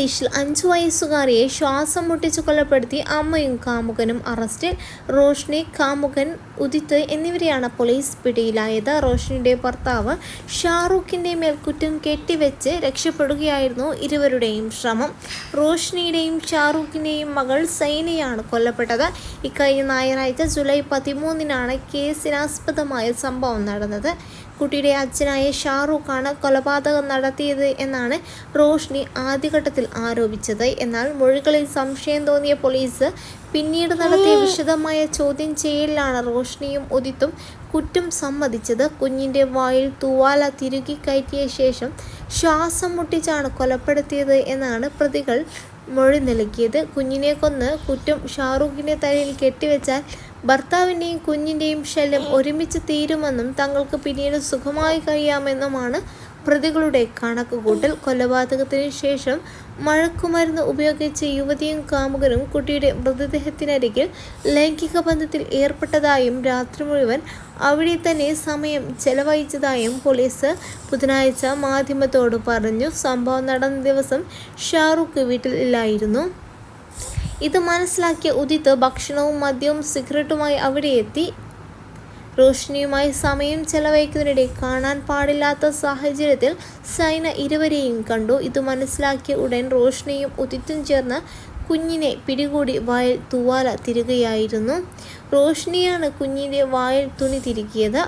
ഉത്തർപ്രദേശിൽ അഞ്ചു വയസ്സുകാരിയെ ശ്വാസം മുട്ടിച്ചു കൊലപ്പെടുത്തി അമ്മയും കാമുകനും അറസ്റ്റിൽ. റോഷ്നി കാമുകൻ ഉദിത്ത് എന്നിവരെയാണ് പോലീസ് പിടിയിലായത്. റോഷ്നിയുടെ ഭർത്താവ് ഷാറൂഖിന്റെ മേൽ കുറ്റം കെട്ടിവെച്ച് രക്ഷപ്പെടുകയായിരുന്നു ഇരുവരുടെയും ശ്രമം. റോഷ്നിയുടെയും ഷാറൂഖിന്റെയും മകൾ സൈനയാണ് കൊല്ലപ്പെട്ടത്. ഇക്കഴിഞ്ഞ ഞായറാഴ്ച ജൂലൈ പതിമൂന്നിനാണ് കേസിനാസ്പദമായ സംഭവം നടന്നത്. കുട്ടിയുടെ അച്ഛനായ ഷാറൂഖാണ് കൊലപാതകം നടത്തിയത് എന്നാണ് റോഷ്നി ആദ്യഘട്ടത്തിൽ ആരോപിച്ചത്. എന്നാൽ മൊഴികളിൽ സംശയം തോന്നിയ പോലീസ് പിന്നീട് നടത്തിയ വിശദമായ ചോദ്യം ചെയ്യലിലാണ് റോഷ്നിയും ഉദിത്തും കുറ്റം സമ്മതിച്ചത്. കുഞ്ഞിന്റെ വായിൽ തൂവാല തിരുകി കയറ്റിയ ശേഷം ശ്വാസം മുട്ടിച്ചാണ് കൊലപ്പെടുത്തിയത് എന്നാണ് പ്രതികൾ മൊഴി നൽകിയത്. കുഞ്ഞിനെ കൊന്ന് കുറ്റം ഷാറൂഖിന്റെ തലയിൽ കെട്ടിവെച്ചാൽ ഭർത്താവിന്റെയും കുഞ്ഞിന്റെയും ശല്യം ഒരുമിച്ച് തീരുമെന്നും തങ്ങൾക്ക് പിന്നീട് സുഖമായി കഴിയാമെന്നുമാണ് പ്രതികളുടെ കണക്കുകൂട്ടൽ. കൊലപാതകത്തിന് ശേഷം മഴക്കുമരുന്ന് ഉപയോഗിച്ച് യുവതിയും കാമുകനും കുട്ടിയുടെ മൃതദേഹത്തിനരികിൽ ലൈംഗിക ബന്ധത്തിൽ ഏർപ്പെട്ടതായും രാത്രി മുഴുവൻ അവിടെ തന്നെ സമയം ചെലവഴിച്ചതായും പോലീസ് ബുധനാഴ്ച മാധ്യമത്തോട് പറഞ്ഞു. സംഭവം നടന്ന ദിവസം ഷാറൂഖ് വീട്ടിൽ ഇല്ലായിരുന്നു. ഇത് മനസ്സിലാക്കിയ ഉദിത്ത് ഭക്ഷണവും മദ്യവും സിഗരറ്റുമായി അവിടെ എത്തി. റോഷിനിയുമായി സമയം ചെലവഴിക്കുന്നതിനിടെ കാണാൻ പാടില്ലാത്ത സാഹചര്യത്തിൽ സൈന ഇരുവരെയും കണ്ടു. ഇത് മനസ്സിലാക്കിയ ഉടൻ റോഷിനിയും ഉദിത്തും ചേർന്ന് കുഞ്ഞിനെ പിടികൂടി വായൽ തൂവാല തിരുകയായിരുന്നു. റോഷിനിയാണ് കുഞ്ഞിന്റെ വായൽ തുണി തിരുകിയത്.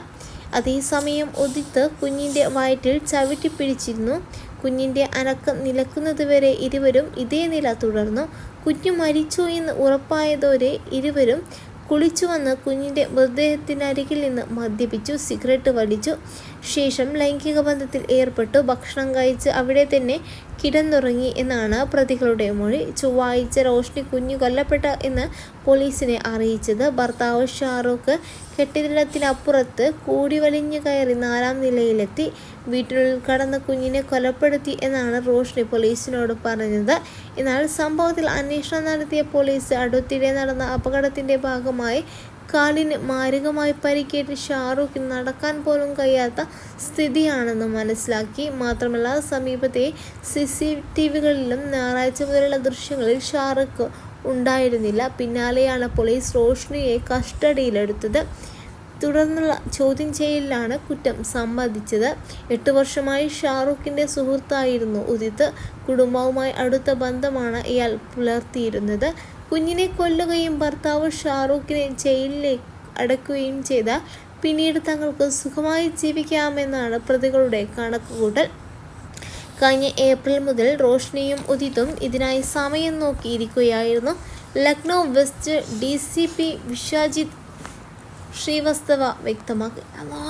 അതേസമയം ഉദിത്ത് കുഞ്ഞിന്റെ വയറ്റിൽ ചവിട്ടി പിടിച്ചിരുന്നു. കുഞ്ഞിന്റെ അനക്കം നിലക്കുന്നതുവരെ ഇരുവരും ഇതേ നില തുടർന്നു. കുഞ്ഞു മരിച്ചു എന്ന് ഉറപ്പായതോടെ ഇരുവരും കുളിച്ചു വന്ന് കുഞ്ഞിന്റെ മൃതദേഹത്തിനരികിൽ നിന്ന് മദ്യപിച്ചു സിഗരറ്റ് വലിച്ചു. ശേഷം ലൈംഗിക ബന്ധത്തിൽ ഏർപ്പെട്ടു. ഭക്ഷണം കഴിച്ച് അവിടെ തന്നെ കിടന്നുറങ്ങി എന്നാണ് പ്രതികളുടെ മൊഴി. ചൊവ്വാഴ്ച റോഷ്നി കുഞ്ഞു കൊല്ലപ്പെട്ട എന്ന് പോലീസിനെ അറിയിച്ചത്. ഭർത്താവ് ഷാറൂഖ് കെട്ടിടത്തിനപ്പുറത്ത് കൂടി വലിഞ്ഞു കയറി നാലാം നിലയിലെത്തി. വീട്ടിനുള്ളിൽ കടന്ന കുഞ്ഞിനെ കൊലപ്പെടുത്തി എന്നാണ് റോഷ്നി പോലീസിനോട് പറഞ്ഞത്. എന്നാൽ സംഭവത്തിൽ അന്വേഷണം നടത്തിയ പോലീസ് അടുത്തിടെ നടന്ന അപകടത്തിന്റെ ഭാഗമായി കാലിന് മാരകമായി പരിക്കേറ്റ് ഷാറൂഖ് നടക്കാൻ പോലും കഴിയാത്ത സ്ഥിതിയാണെന്ന് മനസ്സിലാക്കി. മാത്രമല്ല സമീപത്തെ സി സി ടി വികളിലും ഞായറാഴ്ച മുതലുള്ള ദൃശ്യങ്ങളിൽ ഷാറൂഖ് ഉണ്ടായിരുന്നില്ല. പിന്നാലെയാണ് പോലീസ് റോഷ്നിയെ കസ്റ്റഡിയിലെടുത്തത്. തുടർന്നുള്ള ചോദ്യം ചെയ്യലിലാണ് കുറ്റം സമ്മതിച്ചത്. എട്ട് വർഷമായി ഷാറൂഖിന്റെ സുഹൃത്തായിരുന്നു ഉദിത്ത്. കുടുംബവുമായി അടുത്ത ബന്ധമാണ് ഇയാൾ പുലർത്തിയിരുന്നത്. കുഞ്ഞിനെ കൊല്ലുകയും ഭർത്താവ് ഷാറൂഖിനെ ജയിലിലേക്ക് അടക്കുകയും ചെയ്ത പിന്നീട് തങ്ങൾക്ക് സുഖമായി ജീവിക്കാമെന്നാണ് പ്രതികളുടെ കണക്കുകൂട്ടൽ. കഴിഞ്ഞ ഏപ്രിൽ മുതൽ റോഷ്നിയും ഉദിതും ഇതിനായി സമയം നോക്കിയിരിക്കുകയായിരുന്നു. Lucknow west D C P Vishwajit ശ്രീവസ്തവ വ്യക്തമാക്കി അല്ലാ